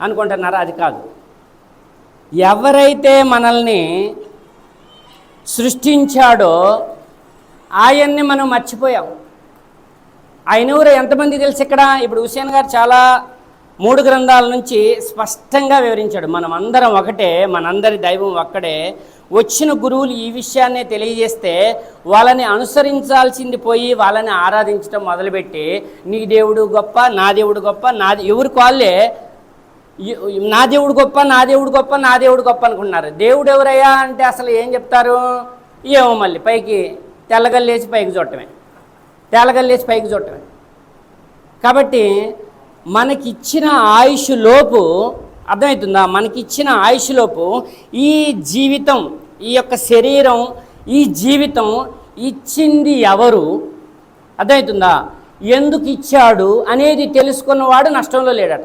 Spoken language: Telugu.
అనుకుంటున్నారా? అది కాదు. ఎవరైతే మనల్ని సృష్టించాడో ఆయన్ని మనం మర్చిపోయాం ఆయన ఊరు ఎంతమంది తెలుసు ఇక్కడ? ఇప్పుడు హుసేన్ గారు చాలా మూడు గ్రంథాల నుంచి స్పష్టంగా వివరించాడు. మనం అందరం ఒకటే మనందరి దైవం ఒక్కడే. వచ్చిన గురువులు ఈ విషయాన్నే తెలియజేస్తే వాళ్ళని అనుసరించాల్సింది పోయి వాళ్ళని ఆరాధించడం మొదలుపెట్టి నీ దేవుడు గొప్ప నా దేవుడు గొప్ప నా ఎవరికి వాళ్ళే నా దేవుడు గొప్ప నా దేవుడు గొప్ప నా దేవుడు గొప్ప అనుకుంటున్నారు. దేవుడు ఎవరయ్యా అంటే అసలు ఏం చెప్తారు? ఏమో మళ్ళీ పైకి తెల్లగల్లేసి పైకి చూడటమే. తెల్లగల్లేసి పైకి చూడటమే. కాబట్టి మనకిచ్చిన ఆయుష్ లోపు అర్థమవుతుందా? మనకిచ్చిన ఆయుష్ లోపు ఈ జీవితం ఈ యొక్క శరీరం ఈ జీవితం ఇచ్చింది ఎవరు? అర్థమవుతుందా? ఎందుకు ఇచ్చాడు అనేది తెలుసుకున్నవాడు నష్టంలో లేడట.